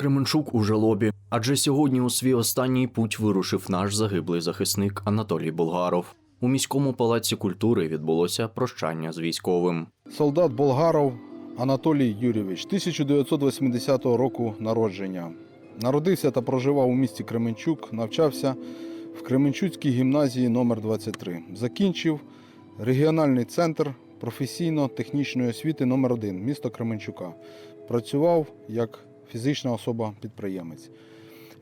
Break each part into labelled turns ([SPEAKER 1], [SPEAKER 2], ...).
[SPEAKER 1] Кременчук у жалобі, адже сьогодні у свій останній путь вирушив наш загиблий захисник Анатолій Болгаров. У міському палаці культури відбулося прощання з військовим.
[SPEAKER 2] Солдат Болгаров Анатолій Юрійович, 1980 року народження. Народився та проживав у місті Кременчук, навчався в Кременчуцькій гімназії номер 23 Закінчив регіональний центр професійно-технічної освіти номер 1 місто Кременчука. Працював як фізична особа-підприємець.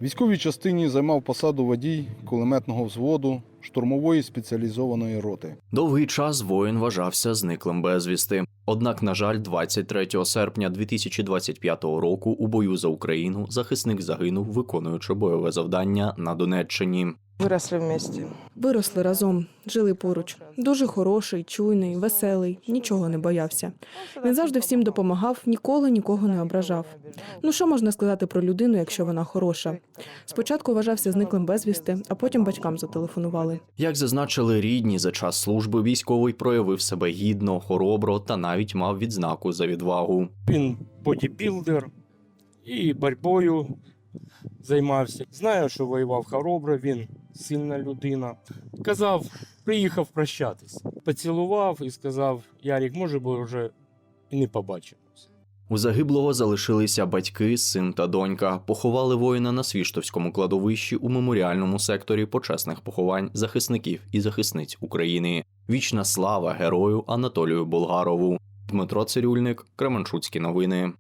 [SPEAKER 2] Військовій частині займав посаду водій кулеметного взводу штурмової спеціалізованої роти.
[SPEAKER 1] Довгий час воїн вважався зниклим безвісти. Однак, на жаль, 23 серпня 2025 року у бою за Україну захисник загинув, виконуючи бойове завдання на Донеччині.
[SPEAKER 3] Виросли вместе.
[SPEAKER 4] Виросли разом, жили поруч. Дуже хороший, чуйний, веселий, нічого не боявся. Він завжди всім допомагав, ніколи нікого не ображав. Ну що можна сказати про людину, якщо вона хороша? Спочатку вважався зниклим безвісти, а потім батькам зателефонували.
[SPEAKER 1] Як зазначили рідні, за час служби військовий проявив себе гідно, хоробро та навіть мав відзнаку за відвагу.
[SPEAKER 5] Він бодібілдер і боротьбою займався. Знаю, що воював хоробро, він сильна людина. Казав, приїхав прощатись. Поцілував і сказав: Ярік, може би вже і не побачимось.
[SPEAKER 1] У загиблого залишилися батьки, син та донька. Поховали воїна на Свіштовському кладовищі у меморіальному секторі почесних поховань захисників і захисниць України. Вічна слава герою Анатолію Болгарову. Дмитро Цирюльник, Кременчуцькі новини.